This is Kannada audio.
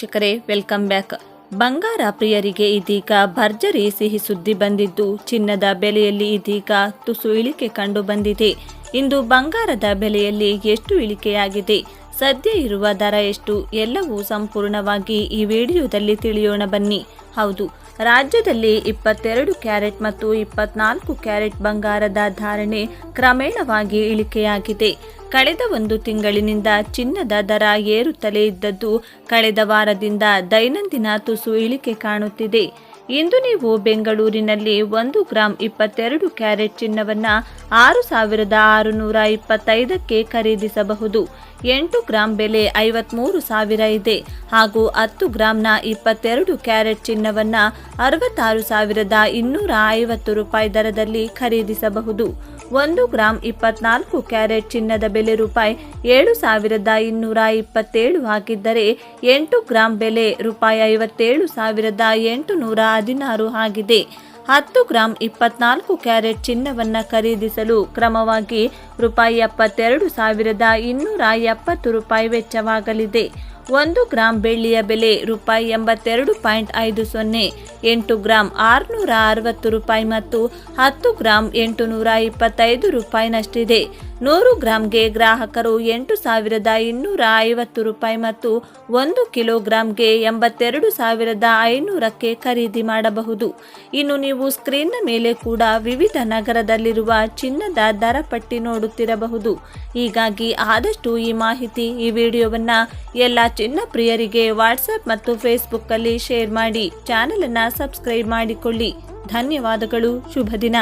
ವೀಕ್ಷಕರೇ ವೆಲ್ಕಮ್ ಬ್ಯಾಕ್ ಬಂಗಾರ ಪ್ರಿಯರಿಗೆ ಇದೀಗ ಭರ್ಜರಿ ಸಿಹಿ ಸುದ್ದಿ ಬಂದಿದ್ದು, ಚಿನ್ನದ ಬೆಲೆಯಲ್ಲಿ ಇದೀಗ ತುಸು ಇಳಿಕೆ ಕಂಡು ಬಂದಿದೆ. ಇಂದು ಬಂಗಾರದ ಬೆಲೆಯಲ್ಲಿ ಎಷ್ಟು ಇಳಿಕೆಯಾಗಿದೆ? ಸದ್ಯ ಇರುವ ದರ ಎಷ್ಟು ಎಲ್ಲವೂ ಸಂಪೂರ್ಣವಾಗಿ ಈ ವಿಡಿಯೋದಲ್ಲಿ ತಿಳಿಯೋಣ ಬನ್ನಿ. ಹೌದು, ರಾಜ್ಯದಲ್ಲಿ ಇಪ್ಪತ್ತೆರಡು ಕ್ಯಾರೆಟ್ ಮತ್ತು ಇಪ್ಪತ್ನಾಲ್ಕು ಕ್ಯಾರೆಟ್ ಬಂಗಾರದ ಧಾರಣೆ ಕ್ರಮೇಣವಾಗಿ ಇಳಿಕೆಯಾಗಿದೆ. ಕಳೆದ ಒಂದು ತಿಂಗಳಿನಿಂದ ಚಿನ್ನದ ದರ ಏರುತ್ತಲೇ ಇದ್ದದ್ದು ಕಳೆದ ವಾರದಿಂದ ದೈನಂದಿನ ತುಸು ಇಳಿಕೆ ಕಾಣುತ್ತಿದೆ. ಇಂದು ನೀವು ಬೆಂಗಳೂರಿನಲ್ಲಿ ಒಂದು ಗ್ರಾಂ ಇಪ್ಪತ್ತೆರಡು ಕ್ಯಾರೆಟ್ ಚಿನ್ನವನ್ನ ಆರು ಸಾವಿರದ ಆರುನೂರ ಇಪ್ಪತ್ತೈದಕ್ಕೆ ಖರೀದಿಸಬಹುದು. ಎಂಟು ಗ್ರಾಂ ಬೆಲೆ ಐವತ್ಮೂರು ಸಾವಿರ ಇದೆ. ಹಾಗೂ ಹತ್ತು ಗ್ರಾಂನ ಇಪ್ಪತ್ತೆರಡು ಕ್ಯಾರೆಟ್ ಚಿನ್ನವನ್ನ ಅರವತ್ತಾರು ಸಾವಿರದ ಇನ್ನೂರ ಐವತ್ತು ರೂಪಾಯಿ ದರದಲ್ಲಿ ಖರೀದಿಸಬಹುದು. ಒಂದು ಗ್ರಾಂ ಇಪ್ಪತ್ನಾಲ್ಕು ಕ್ಯಾರೆಟ್ ಚಿನ್ನದ ಬೆಲೆ ರೂಪಾಯಿ ಏಳು ಸಾವಿರದ ಇನ್ನೂರ ಇಪ್ಪತ್ತೇಳು ಹಾಕಿದ್ದರೆ ಎಂಟು ಗ್ರಾಂ ಬೆಲೆ ರೂಪಾಯಿ ಐವತ್ತೇಳು ಸಾವಿರದ ಎಂಟುನೂರ ಹದಿನಾರು ಆಗಿದೆ. ಹತ್ತು ಗ್ರಾಂ ಇಪ್ಪತ್ನಾಲ್ಕು ಕ್ಯಾರೆಟ್ ಚಿನ್ನವನ್ನು ಖರೀದಿಸಲು ಕ್ರಮವಾಗಿ ರೂಪಾಯಿ ಎಪ್ಪತ್ತೆರಡು ಸಾವಿರದ ಇನ್ನೂರ ಎಪ್ಪತ್ತು ರೂಪಾಯಿ ವೆಚ್ಚವಾಗಲಿದೆ. ಒಂದು ಗ್ರಾಂ ಬೆಳ್ಳಿಯ ಬೆಲೆ ರೂಪಾಯಿ ಎಂಬತ್ತೆರಡು ಪಾಯಿಂಟ್ ಐದು ಸೊನ್ನೆ, ಎಂಟು ಗ್ರಾಂ ಆರುನೂರ ಅರವತ್ತು ರೂಪಾಯಿ ಮತ್ತು ಹತ್ತು ಗ್ರಾಂ ಎಂಟುನೂರ ಇಪ್ಪತ್ತೈದು ರೂಪಾಯಿನಷ್ಟಿದೆ. ನೂರು ಗ್ರಾಂಗೆ ಗ್ರಾಹಕರು ಎಂಟು ಸಾವಿರದ ಇನ್ನೂರ ಐವತ್ತು ರೂಪಾಯಿ ಮತ್ತು ಒಂದು ಕಿಲೋಗ್ರಾಂಗೆ ಎಂಬತ್ತೆರಡು ಸಾವಿರದ ಐನೂರಕ್ಕೆ ಖರೀದಿ ಮಾಡಬಹುದು. ಇನ್ನು ನೀವು ಸ್ಕ್ರೀನ್ನ ಮೇಲೆ ಕೂಡ ವಿವಿಧ ನಗರದಲ್ಲಿರುವ ಚಿನ್ನದ ದರ ಪಟ್ಟಿ ನೋಡುತ್ತಿರಬಹುದು. ಹೀಗಾಗಿ ಆದಷ್ಟು ಈ ಮಾಹಿತಿ, ಈ ವಿಡಿಯೋವನ್ನು ಎಲ್ಲ ಚಿನ್ನ ಪ್ರಿಯರಿಗೆ ವಾಟ್ಸ್ಆಪ್ ಮತ್ತು ಫೇಸ್ಬುಕ್ಕಲ್ಲಿ ಶೇರ್ ಮಾಡಿ ಚಾನಲನ್ನು ಸಬ್ಸ್ಕ್ರೈಬ್ ಮಾಡಿಕೊಳ್ಳಿ. ಧನ್ಯವಾದಗಳು. ಶುಭ ದಿನ.